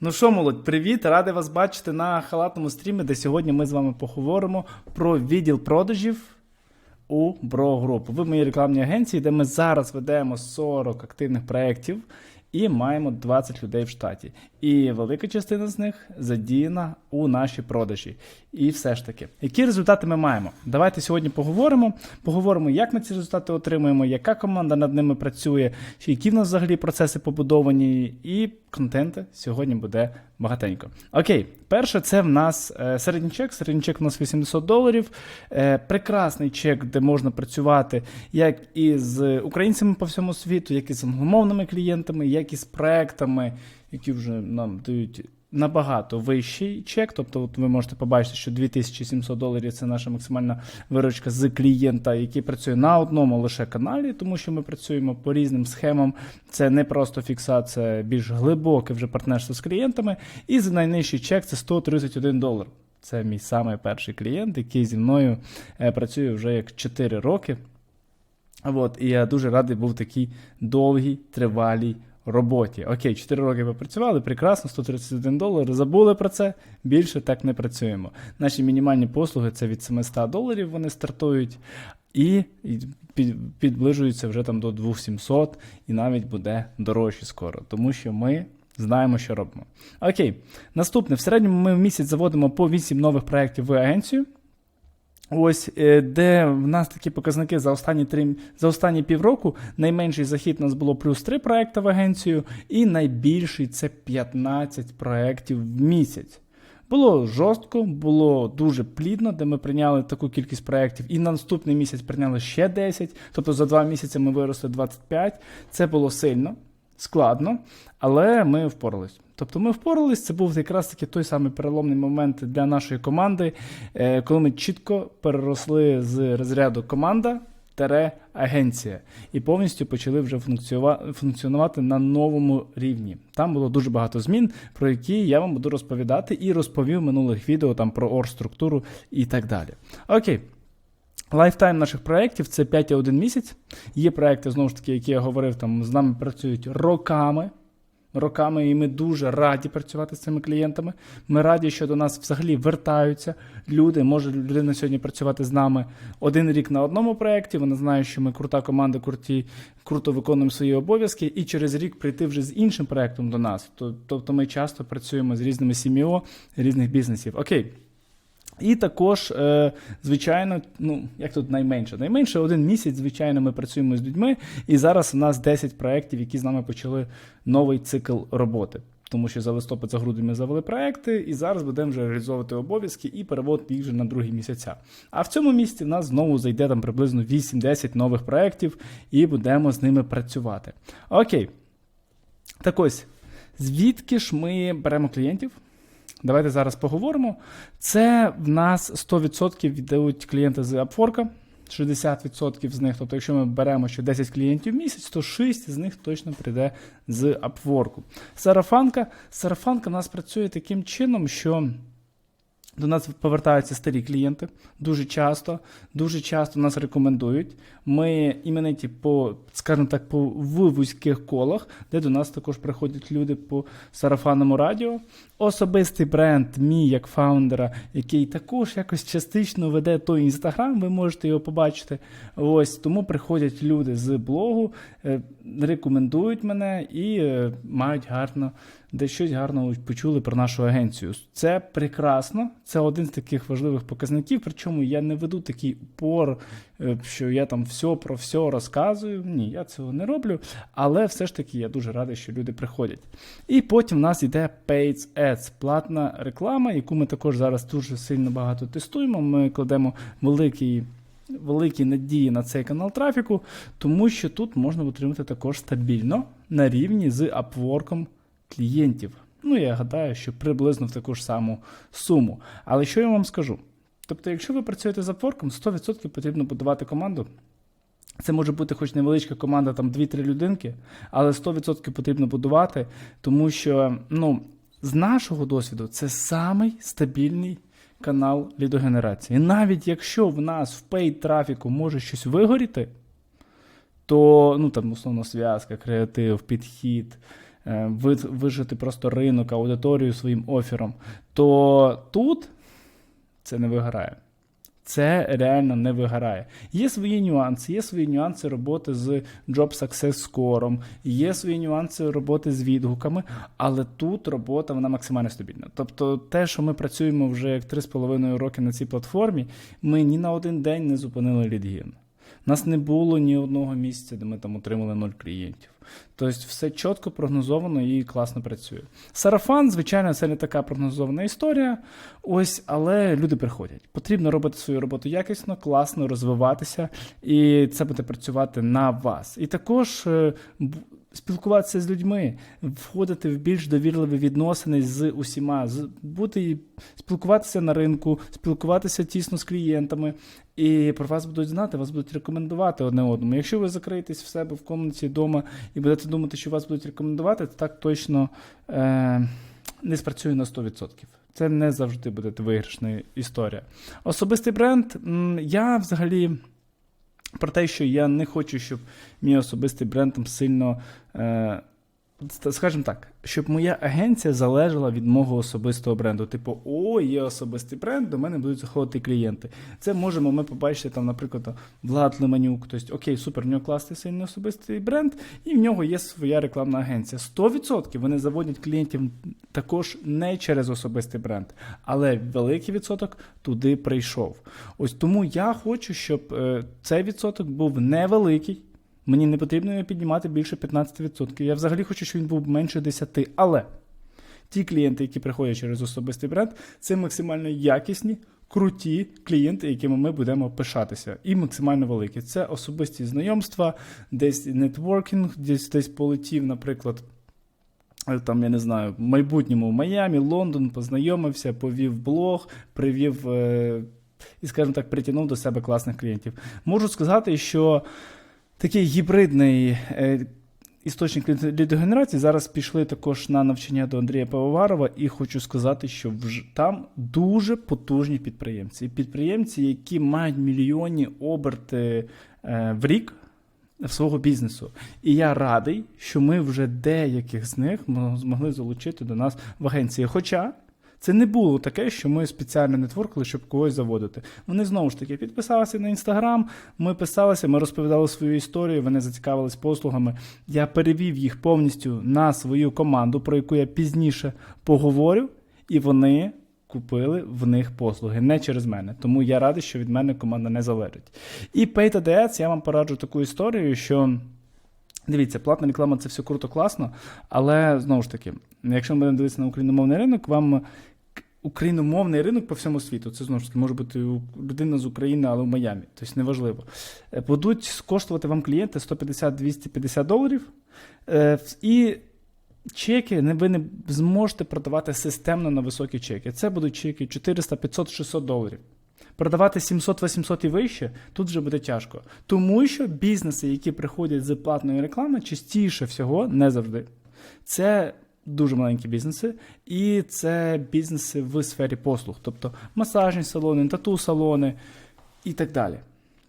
Ну що, молодь, привіт! Радий вас бачити на халатному стрімі, де сьогодні ми з вами поговоримо про відділ продажів у Bro Group. Ви в моїй рекламній агенції, де ми зараз ведемо 40 активних проєктів і маємо 20 людей в штаті. І велика частина з них задіяна у наші продажі. І все ж таки, які результати ми маємо? Давайте сьогодні поговоримо. Поговоримо, як ми ці результати отримуємо, яка команда над ними працює, які в нас взагалі процеси побудовані, і контенту сьогодні буде багатенько. Окей, перше, це в нас е, середній чек. Середній чек у нас 800 доларів. Е, прекрасний чек, де можна працювати як із українцями по всьому світу, як і з англомовними клієнтами, як і з проектами, які вже нам дають. Набагато вищий чек, тобто от ви можете побачити, що 2700 доларів це наша максимальна виручка з клієнта, який працює на одному лише каналі, тому що ми працюємо по різним схемам. Це не просто фіксація, більш глибоке вже партнерство з клієнтами. І за найнижчий чек це 131 долар. Це мій самий перший клієнт, який зі мною е, працює вже як 4 роки. От, і я дуже радий був такій довгій, тривалій роботі. Окей, 4 роки ви працювали, прекрасно, 131 долар. Забули про це, більше так не працюємо. Наші мінімальні послуги це від 700 доларів, вони стартують. І підближуються вже там до 2700 і навіть буде дорожче скоро, тому що ми знаємо, що робимо. Окей, наступне. В середньому ми в місяць заводимо по 8 нових проєктів в агенцію. Ось е, де в нас такі показники за останні три за останні півроку. Найменший захід у нас було плюс 3 проекти в агенцію, і найбільший це 15 проєктів в місяць. Було жорстко, було дуже плідно, де ми прийняли таку кількість проєктів, і на наступний місяць прийняли ще 10. Тобто за два місяці ми виросли 25. Це було сильно, складно, але ми впорались. Тобто ми впорались, це був якраз таки той самий переломний момент для нашої команди, е, коли ми чітко переросли з розряду команда. Тере агенція і повністю почали вже функціонувати на новому рівні. Там було дуже багато змін, про які я вам буду розповідати і розповів в минулих відео там про оргструктуру і так далі. Окей. Лайфтайм наших проєктів це 5,1 місяць. Є проекти, знову ж таки, які я говорив, там з нами працюють роками. Роками, і ми дуже раді працювати з цими клієнтами. Ми раді, що до нас взагалі вертаються люди. Може людина сьогодні працювати з нами один рік на одному проєкті. Вона знає, що ми крута команда, круті, круто виконуємо свої обов'язки, і через рік прийти вже з іншим проєктом до нас. Тобто ми часто працюємо з різними сім'ї різних бізнесів. Окей. І також, е, звичайно, ну як тут найменше? Найменше один місяць, звичайно, ми працюємо з людьми, і зараз у нас 10 проєктів, які з нами почали новий цикл роботи. Тому що за листопад, за грудень ми завели проекти, і зараз будемо вже реалізовувати обов'язки і переводити їх вже на другі місяця. А в цьому місці в нас знову зайде там приблизно 8-10 нових проєктів, і будемо з ними працювати. Окей. Так ось, звідки ж ми беремо клієнтів? Давайте зараз поговоримо. Це в нас 100% віддають клієнти з Upwork, 60% з них. Тобто, якщо ми беремо ще 10 клієнтів в місяць, то 6 з них точно прийде з Upwork. Сарафанка. Сарафанка в нас працює таким чином, що. До нас повертаються старі клієнти дуже часто. Дуже часто нас рекомендують. Ми імениті по, скажімо так, по вузьких колах, де до нас також приходять люди по сарафанному радіо. Особистий бренд, мій як фаундера, який також якось частично веде той інстаграм, ви можете його побачити. Ось тому приходять люди з блогу, е, рекомендують мене і е, мають гарно де щось гарно почули про нашу агенцію. Це прекрасно, це один з таких важливих показників. Причому я не веду такий упор, е, що я там все про все розказую. Ні, я цього не роблю. Але все ж таки я дуже радий, що люди приходять. І потім в нас йде Paid Ads, платна реклама, яку ми також зараз дуже сильно багато тестуємо. Ми кладемо великий. Великі надії на цей канал трафіку, тому що тут можна отримати також стабільно на рівні з Upwork клієнтів. Ну, я гадаю, що приблизно в таку ж саму суму. Але що я вам скажу? Тобто, якщо ви працюєте з Upwork, 100% потрібно будувати команду. Це може бути хоч невеличка команда, там 2-3 людинки, але 100% потрібно будувати, тому що, ну, з нашого досвіду, це самий стабільний канал лідогенерації. Навіть якщо в нас в пейт трафіку може щось вигоріти, то ну там условно зв'язка, креатив, підхід, е, вижити просто ринок, аудиторію своїм офером, то тут це не виграє. Це реально не вигорає. Є свої нюанси, є свої нюанси роботи з Job Success Score, є свої нюанси роботи з відгуками, але тут робота вона максимально стабільна. Тобто, те, що ми працюємо вже як 3,5 роки на цій платформі, ми ні на один день не зупинили лідген. У нас не було ні одного місця, де ми там отримали 0 клієнтів. Тобто все чітко прогнозовано і класно працює. Сарафан, звичайно, це не така прогнозована історія. Ось, але люди приходять. Потрібно робити свою роботу якісно, класно, розвиватися, і це буде працювати на вас. І також е, спілкуватися з людьми, входити в більш довірливі відносини з усіма, з- бути спілкуватися на ринку, спілкуватися тісно з клієнтами. І про вас будуть знати, вас будуть рекомендувати одне одному. Якщо ви закриєтесь в себе в комнаті вдома і будете думати, що вас будуть рекомендувати, то так точно е, не спрацює на 100%. Це не завжди буде виграшна історія. Особистий бренд. Я взагалі про те, що я не хочу, щоб мій особистий бренд там сильно. Е, Скажімо так, щоб моя агенція залежала від мого особистого бренду. Типу, о, є особистий бренд, до мене будуть заходити клієнти. Це можемо ми побачити там, наприклад, Влад Леманюк. Тобто, окей, супер, в нього класний сильний особистий бренд, і в нього є своя рекламна агенція. 100% вони заводять клієнтів також не через особистий бренд, але великий відсоток туди прийшов. Ось тому я хочу, щоб е, цей відсоток був невеликий. Мені не потрібно його піднімати більше 15%. Я взагалі хочу, щоб він був менше 10%. Але ті клієнти, які приходять через особистий бренд, це максимально якісні, круті клієнти, якими ми будемо пишатися, і максимально великі. Це особисті знайомства, десь нетворкінг, десь десь полетів, наприклад. е, Там, я не знаю, в майбутньому в Майамі, Лондон, познайомився, повів блог, привів е, і, скажімо так, притягнув до себе класних клієнтів. Можу сказати, що такий гібридний е, істочник лід- лідогенерації зараз пішли також на навчання до Андрія Пивоварова, і хочу сказати, що там дуже потужні підприємці. Підприємці, які мають мільйонні оберти е, в рік. Свого бізнесу. І я радий, що ми вже деяких з них змогли залучити до нас в агенції. Хоча це не було таке, що ми спеціально нетворкали, щоб когось заводити. Вони знову ж таки підписалися на інстаграм, ми писалися, ми розповідали свою історію, вони зацікавились послугами. Я перевів їх повністю на свою команду, про яку я пізніше поговорю, і вони купили в них послуги не через мене. Тому я радий, що від мене команда не залежить. І Paid ADS, я вам пораджу таку історію, що. Дивіться, платна реклама це все круто, класно, але знову ж таки, якщо ми будемо дивитися на україномовний ринок, вам україномовний ринок по всьому світу, це знову ж таки може бути людина з України, але в Майамі, тобто неважливо. е, Будуть коштувати вам клієнти 150-250 доларів, е, і чеки ви не зможете продавати системно на високі чеки. Це будуть чеки 400, 500, 600 доларів. Продавати 700, 800 і вище тут вже буде тяжко. Тому що бізнеси, які приходять з платної реклами, частіше всього, не завжди. Це дуже маленькі бізнеси, і це бізнеси в сфері послуг, тобто масажні салони, тату-салони і так далі.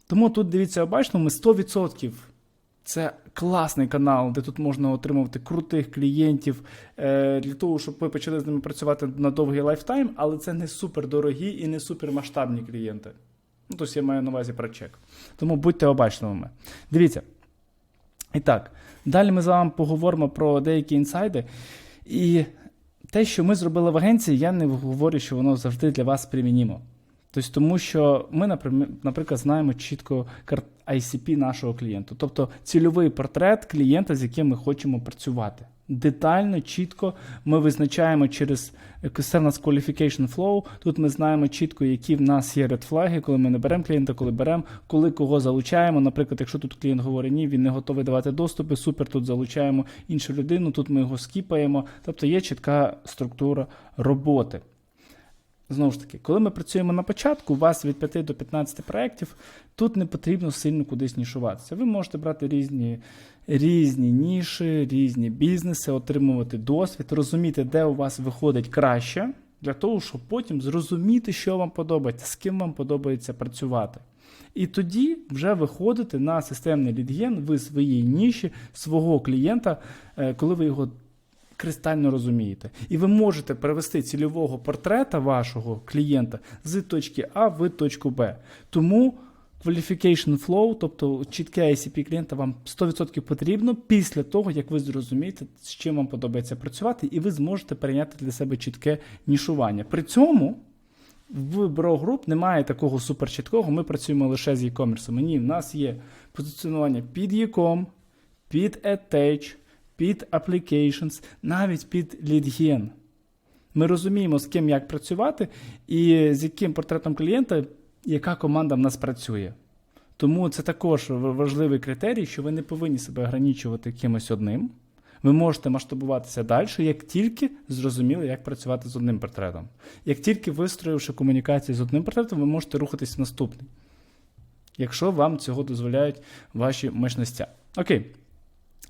Тому тут дивіться обачно, ми 100% це класний канал, де тут можна отримувати крутих клієнтів е, для того, щоб ви почали з ними працювати на довгий лайфтайм, але це не супер дорогі і не супер масштабні клієнти. Ну, тобто я маю на увазі про чек. Тому будьте обачливими. Дивіться. І так, далі ми з вами поговоримо про деякі інсайди. І те, що ми зробили в агенції, я не говорю, що воно завжди для вас примінімо. Тобто, тому що ми, наприклад, знаємо чітко ICP нашого клієнта, тобто цільовий портрет клієнта, з яким ми хочемо працювати. Детально, чітко ми визначаємо через в qualification flow. Тут ми знаємо чітко, які в нас є редфлаги, коли ми не беремо клієнта, коли беремо, коли кого залучаємо. Наприклад, якщо тут клієнт говорить, ні, він не готовий давати доступи, супер, тут залучаємо іншу людину, тут ми його скіпаємо. Тобто є чітка структура роботи. Знову ж таки, коли ми працюємо на початку, у вас від 5 до 15 проєктів, тут не потрібно сильно кудись нішуватися. Ви можете брати різні, різні ніші, різні бізнеси, отримувати досвід, розуміти, де у вас виходить краще, для того, щоб потім зрозуміти, що вам подобається, з ким вам подобається працювати. І тоді вже виходити на системний лідген в своїй ніші свого клієнта, е, коли ви його кристально розумієте. І ви можете перевести цільового портрета вашого клієнта з точки А в точку Б. Тому qualification flow, тобто чітке ICP клієнта вам 100% потрібно після того, як ви зрозумієте, з чим вам подобається працювати, і ви зможете прийняти для себе чітке нішування. При цьому в Bro Group немає такого суперчіткого, ми працюємо лише з e-commerce. Ні, в нас є позиціонування під e-com, під AdTech, під Applications, навіть під LeadGen. Ми розуміємо, з ким як працювати і з яким портретом клієнта, яка команда в нас працює. Тому це також важливий критерій, що ви не повинні себе ограничувати кимось одним. Ви можете масштабуватися далі, як тільки зрозуміли, як працювати з одним портретом. Як тільки вистроївши комунікацію з одним портретом, ви можете рухатись в наступний, якщо вам цього дозволяють ваші мощності. Окей.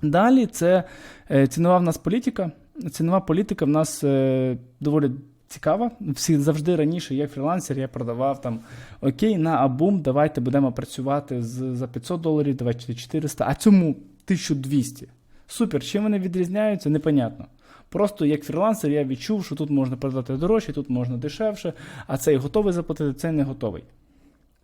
Далі це е, цінова в нас політика. Цінова політика в нас е, доволі цікава. Всі завжди раніше, як фрілансер, я продавав там окей, на абум, давайте будемо працювати за 500 доларів, давайте 400, а цьому 1200. Супер, чим вони відрізняються, непонятно. Просто як фрілансер я відчув, що тут можна продати дорожче, тут можна дешевше, а цей готовий заплатити, цей не готовий.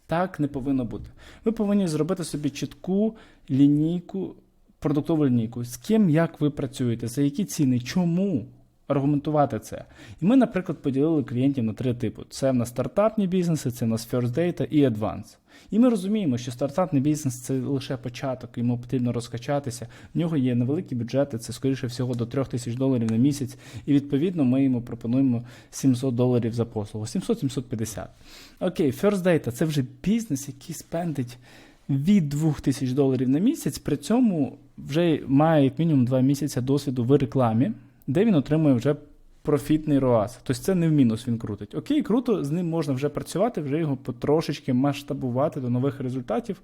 Так не повинно бути. Ви повинні зробити собі чітку лінійку, продуктову лінійку, з ким як ви працюєте, за які ціни, чому аргументувати це. І ми, наприклад, поділили клієнтів на три типи: це в нас стартапні бізнеси, це в нас First Data і Advance. І ми розуміємо, що стартапний бізнес це лише початок, йому потрібно розкачатися. В нього є невеликі бюджети, це скоріше всього до 3 тисяч доларів на місяць. І відповідно ми йому пропонуємо 700 доларів за послугу. 700-750. Окей, First Data це вже бізнес, який спендить від 2000 доларів на місяць, при цьому вже має як мінімум 2 місяці досвіду в рекламі, де він отримує вже профітний ROAS. Тобто це не в мінус він крутить. Окей, круто, з ним можна вже працювати, вже його потрошечки масштабувати до нових результатів.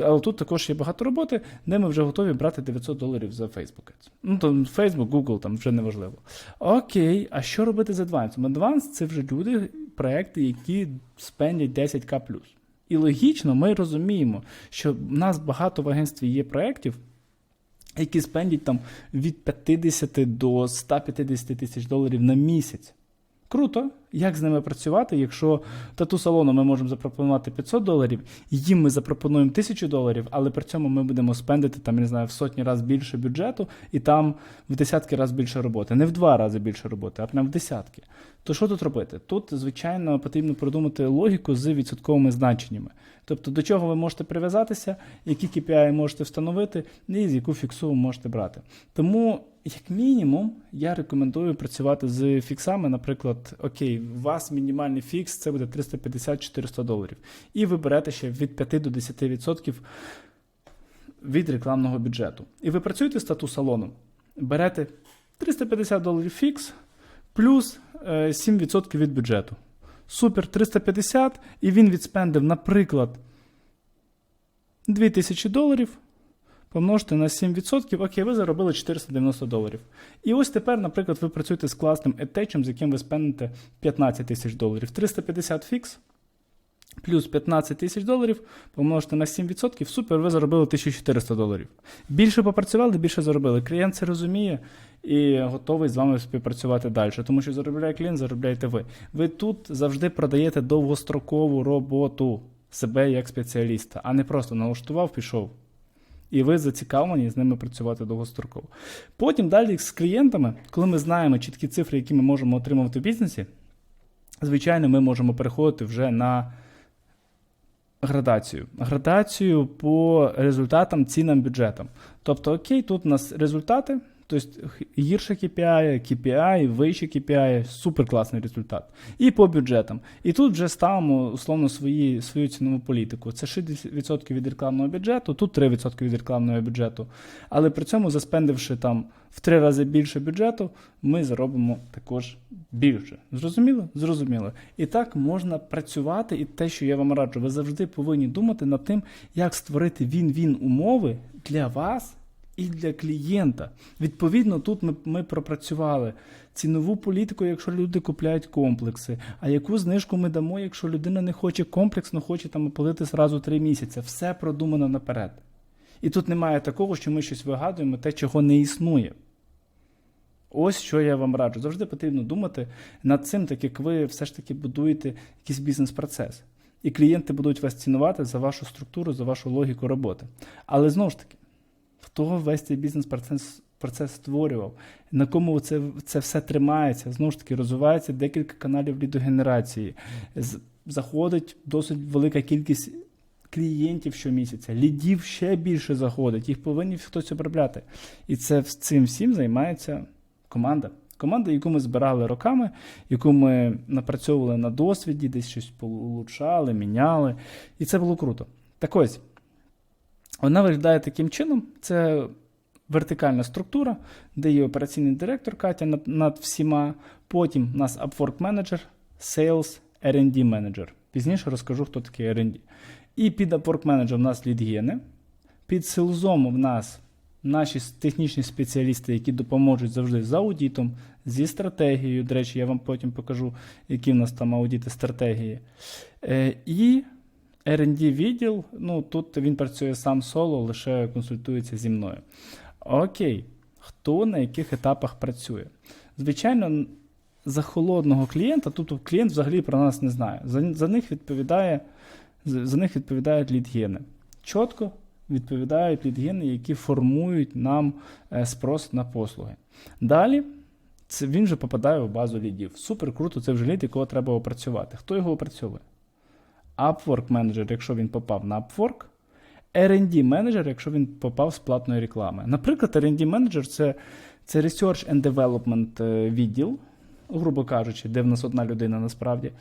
Але тут також є багато роботи, де ми вже готові брати 900 доларів за Facebook. Ads. Ну, то Facebook, Google, там вже не важливо. Окей, а що робити з Advance? Advance це вже люди, проекти, які спендять 10к. І логічно, ми розуміємо, що в нас багато в агентстві є проєктів, які спендять там від 50 до 150 тисяч доларів на місяць. Круто, як з ними працювати, якщо тату салону ми можемо запропонувати 500 доларів, їм ми запропонуємо 1000 доларів, але при цьому ми будемо спендити там, не знаю, в сотні разів більше бюджету і там в десятки разів більше роботи. Не в два рази більше роботи, а прям в десятки. То що тут робити? Тут, звичайно, потрібно продумати логіку з відсотковими значеннями. Тобто, до чого ви можете прив'язатися, які KPI можете встановити, і з яку фіксу можете брати. Тому, як мінімум, я рекомендую працювати з фіксами. Наприклад, окей, у вас мінімальний фікс це буде 350-400 доларів. І ви берете ще від 5 до 10% від рекламного бюджету. І ви працюєте з тату салоном, берете 350 доларів фікс плюс е, 7% від бюджету. Супер 350, і він відспендив, наприклад, 2000 доларів. Помножте на 7%, окей, ви заробили 490 доларів. І ось тепер, наприклад, ви працюєте з класним етечем, з яким ви спендите 15 тисяч доларів. 350 фікс плюс 15 тисяч доларів помножте на 7%, супер, ви заробили 1400 доларів. Більше попрацювали, більше заробили. Клієнт це розуміє і готовий з вами співпрацювати далі. Тому що заробляє клієнт, заробляєте ви. Ви тут завжди продаєте довгострокову роботу себе як спеціаліста, а не просто налаштував, пішов. І ви зацікавлені з ними працювати довгостроково. Потім далі з клієнтами, коли ми знаємо чіткі цифри, які ми можемо отримувати в бізнесі, звичайно, ми можемо переходити вже на градацію. Градацію по результатам, цінам, бюджетам. Тобто, окей, тут у нас результати, тобто гірше KPI, KPI, вище KPI, супер класний результат. І по бюджетам. І тут вже ставимо условно свої, свою цінову політику. Це 60% від рекламного бюджету, тут 3% від рекламного бюджету. Але при цьому, заспендивши там в три рази більше бюджету, ми заробимо також більше. Зрозуміло? Зрозуміло. І так можна працювати, і те, що я вам раджу, ви завжди повинні думати над тим, як створити він-він умови для вас і для клієнта. Відповідно, тут ми, ми пропрацювали цінову політику, якщо люди купляють комплекси. А яку знижку ми дамо, якщо людина не хоче комплексно, хоче там оплатити зразу три місяці. Все продумано наперед. І тут немає такого, що ми щось вигадуємо, те, чого не існує. Ось що я вам раджу. Завжди потрібно думати над цим, так як ви все ж таки будуєте якийсь бізнес-процес. І клієнти будуть вас цінувати за вашу структуру, за вашу логіку роботи. Але знову ж таки, хто весь цей бізнес-процес процес створював, на кому це, це все тримається, знову ж таки, розвивається декілька каналів лідогенерації. Заходить досить велика кількість клієнтів щомісяця, лідів ще більше заходить, їх повинні хтось обробляти. І це цим всім займається команда. Команда, яку ми збирали роками, яку ми напрацьовували на досвіді, десь щось получали, міняли. І це було круто. Так ось, вона виглядає таким чином: це вертикальна структура, де є операційний директор Катя над, над всіма. Потім у нас Upwork Manager, Sales, R&D Manager. Пізніше розкажу, хто такий R&D. І під Upwork Manager у нас лідгени. Під селзом в нас наші технічні спеціалісти, які допоможуть завжди з аудитом, зі стратегією. До речі, я вам потім покажу, які в нас там аудити стратегії. Е, і R&D відділ, ну тут він працює сам соло, лише консультується зі мною. Окей, хто на яких етапах працює? Звичайно, за холодного клієнта, тобто клієнт взагалі про нас не знає. За, за них відповідає, за, них відповідають лідгени. Чітко відповідають лідгени, які формують нам е, спрос на послуги. Далі це він вже попадає в базу лідів. Супер круто, це вже лід, якого треба опрацювати. Хто його опрацьовує? Upwork менеджер, якщо він попав на Upwork, R&D менеджер, якщо він попав з платної реклами. Наприклад, R&D менеджер це, це Research and Development е, відділ, грубо кажучи, де в нас одна людина насправді,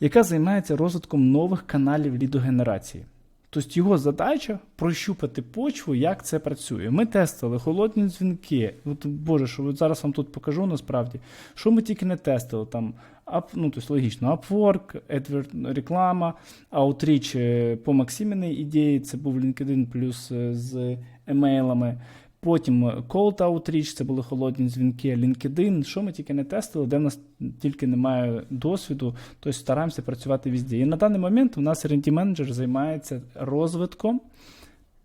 яка займається розвитком нових каналів лідогенерації. Тобто його задача прощупати почву, як це працює. Ми тестили холодні дзвінки. От, Боже, що зараз вам тут покажу насправді, що ми тільки не тестили. Там, ап, ну, тобто логічно, Upwork, AdWord, реклама, Outreach е, по Максиміній ідеї, це був LinkedIn плюс з емейлами. Потім е, Cold Outreach, це були холодні дзвінки, LinkedIn, що ми тільки не тестили, де в нас тільки немає досвіду, тобто стараємося працювати везде. І на даний момент у нас R&D менеджер займається розвитком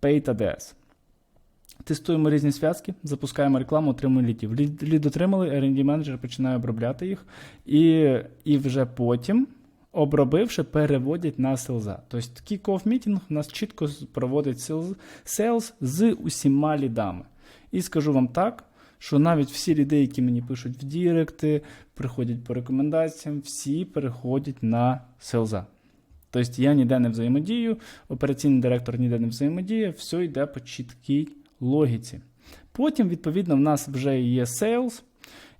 Paid ADS. Тестуємо різні зв'язки, запускаємо рекламу, отримуємо лідів. Лід, лід отримали, R&D менеджер починає обробляти їх, і, і вже потім, обробивши, переводять на селза. Тобто кік-офф мітінг у нас чітко проводить селз, з усіма лідами. І скажу вам так, що навіть всі ліди, які мені пишуть в Діректи, приходять по рекомендаціям, всі переходять на селза. Тобто я ніде не взаємодію, операційний директор ніде не взаємодіє, все йде по чіткій логіці. Потім, відповідно, в нас вже є sales,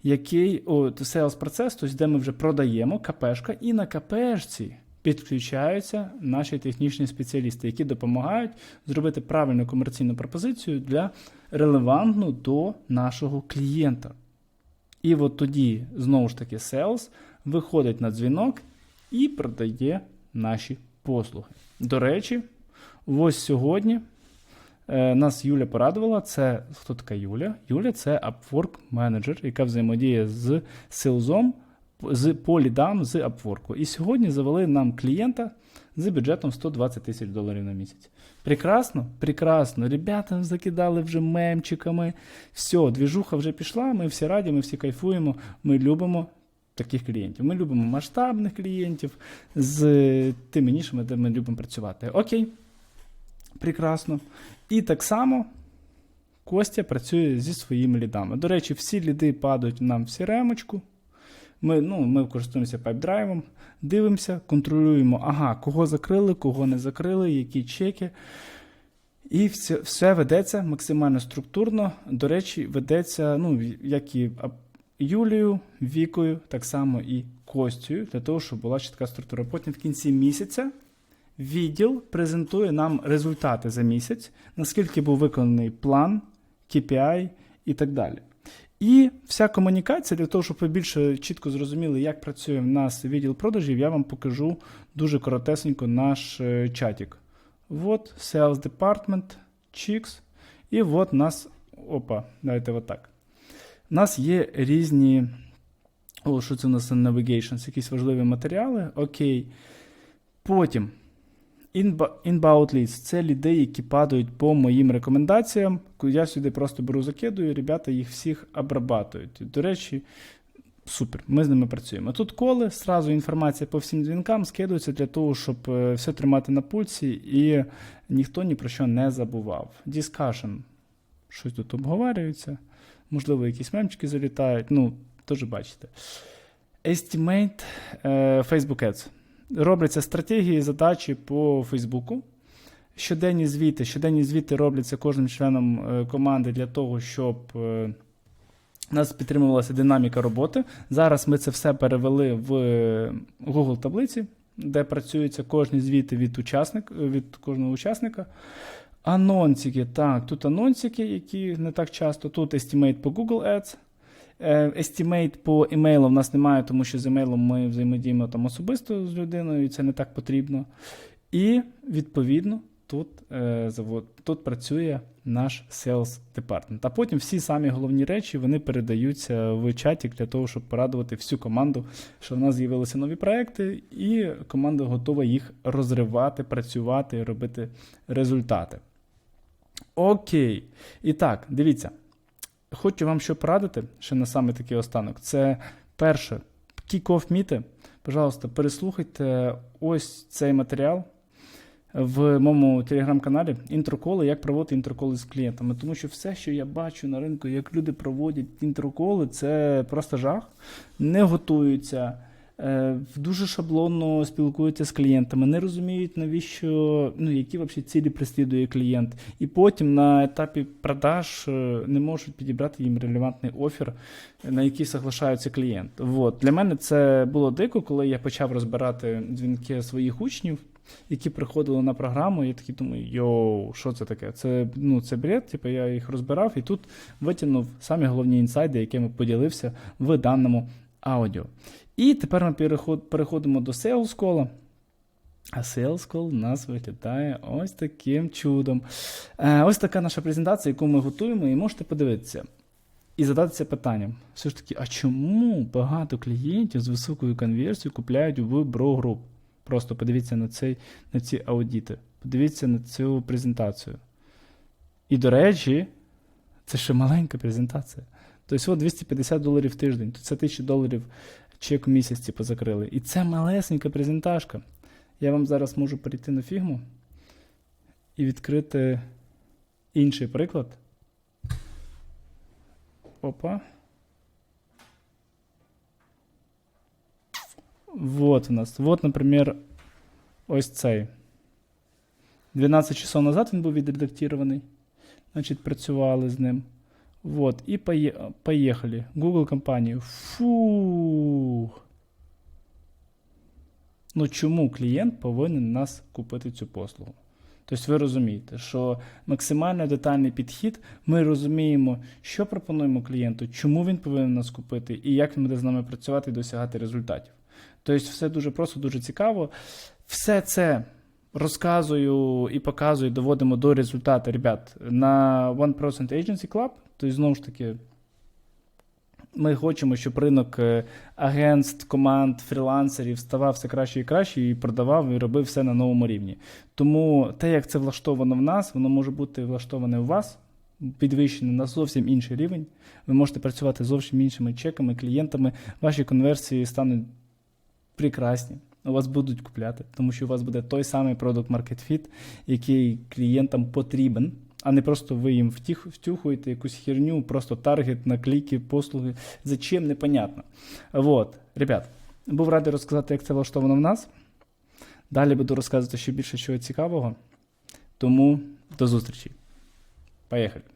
який sales процес, тобто де ми вже продаємо КПшка, і на КПшці підключаються наші технічні спеціалісти, які допомагають зробити правильну комерційну пропозицію для релевантну до нашого клієнта. І от тоді, знову ж таки, sales виходить на дзвінок і продає наші послуги. До речі, ось сьогодні нас Юля порадувала. Це хто така Юля? Юля це Upwork менеджер, яка взаємодіє з селзом з по лідам з Upwork. І сьогодні завели нам клієнта з бюджетом 120 тисяч доларів на місяць. Прекрасно, прекрасно. Ребята закидали вже мемчиками. Все, двіжуха вже пішла. Ми всі раді, ми всі кайфуємо. Ми любимо таких клієнтів. Ми любимо масштабних клієнтів з тими нішами, де ми любимо працювати. Окей. Прекрасно. І так само Костя працює зі своїми лідами. До речі, всі ліди падають нам в сіремочку. Ми, ну, ми користуємося пайпдрайвом, дивимося, контролюємо, ага, кого закрили, кого не закрили, які чеки. І все, все ведеться максимально структурно. До речі, ведеться, ну, як і Юлією, Вікою, так само і Костю, для того, щоб була чітка структура. Потім в кінці місяця відділ презентує нам результати за місяць, наскільки був виконаний план, KPI і так далі. І вся комунікація для того, щоб ви більше чітко зрозуміли, як працює в нас відділ продажів, я вам покажу дуже коротесенько наш е, чатик. Вот Sales Department, Chicks. І от нас. Опа, давайте отак. У нас є різні. О, що це у нас Navigations, якісь важливі матеріали. Окей. Потім Inbound leads – це людей, які падають по моїм рекомендаціям. Я сюди просто беру, закидую, ребята їх всіх обрабатують. До речі, супер, ми з ними працюємо. Тут коли, сразу інформація по всім дзвінкам скидується для того, щоб е, все тримати на пульсі і ніхто ні про що не забував. Discussion. Щось тут обговорюється. Можливо, якісь мемчики залітають. Ну, теж бачите. Estimate е, Facebook Ads. Робляться стратегії, задачі по Фейсбуку. Щоденні звіти. Щоденні звіти робляться кожним членом е, команди для того, щоб е, у нас підтримувалася динаміка роботи. Зараз ми це все перевели в е, Google таблиці, де працюються кожні звіти від, учасник, від кожного учасника. Анонсики. Так, тут анонсики, які не так часто. Тут estimate по Google Ads. Е, Estimate по емейлу в нас немає, тому що з емейлом ми взаємодіємо там особисто з людиною, і це не так потрібно. І відповідно тут, е, завод, тут працює наш sales department. А потім всі самі головні речі вони передаються в чаті для того, щоб порадувати всю команду, що в нас з'явилися нові проекти, і команда готова їх розривати, працювати і робити результати. Окей. І так, дивіться. Хочу вам що порадити, ще на саме такий останок. Це перше, кік-офф міти. Пожалуйста, переслухайте ось цей матеріал в моєму телеграм-каналі інтроколи, як проводити інтроколи з клієнтами. Тому що все, що я бачу на ринку, як люди проводять інтроколи, це просто жах. Не готуються, дуже шаблонно спілкуються з клієнтами, не розуміють, навіщо, ну, які взагалі цілі преслідує клієнт. І потім на етапі продаж е, не можуть підібрати їм релевантний офер, на який соглашається клієнт. Вот. Для мене це було дико, коли я почав розбирати дзвінки своїх учнів. Які приходили на програму, я такий думаю, йоу, що це таке? Це ну, це бред, типу я їх розбирав і тут витягнув самі головні інсайди, якими поділився в даному аудіо. І тепер ми переходимо до Sales Call. А Sales Call у нас виглядає ось таким чудом. Е, ось така наша презентація, яку ми готуємо, і можете подивитися. І задатися питанням: все ж таки, а чому багато клієнтів з високою конверсією купляють в Bro Group? Просто подивіться на, цей, на ці аудіти, подивіться на цю презентацію. І, до речі, це ще маленька презентація. Тобто, от 250 доларів в тиждень, то це 1000 доларів чек в місяць типу, закрили. І це малесенька презентажка. Я вам зараз можу перейти на фігму і відкрити інший приклад. Опа. Вот у нас. Вот, наприклад, ось цей. 12 часов назад він був відредактований. Значить, працювали з ним. Вот. І пое- поїхали. Google компанію. Фу. Ну чому клієнт повинен нас купити цю послугу? Тобто ви розумієте, що максимально детальний підхід, ми розуміємо, що пропонуємо клієнту, чому він повинен нас купити і як він буде з нами працювати і досягати результатів. Тобто, все дуже просто, дуже цікаво. Все це розказую і показую, доводимо до результату, ребят, на 1% Agency Club. Тобто, знову ж таки, ми хочемо, щоб ринок е, агентств, команд, фрілансерів ставав все краще і краще, і продавав і робив все на новому рівні. Тому те, як це влаштовано в нас, воно може бути влаштоване у вас, підвищене на зовсім інший рівень. Ви можете працювати зовсім іншими чеками, клієнтами. Ваші конверсії стануть прекрасні. У вас будуть купляти, тому що у вас буде той самий продукт Market Fit, який клієнтам потрібен, а не просто ви їм втіх, втюхуєте якусь херню, просто таргет, наклейки, послуги. Зачем, непонятно. Вот, ребят, був радий розказати, як це влаштовано в нас. Далі буду розказувати ще більше чого цікавого. Тому до зустрічі. Поїхали!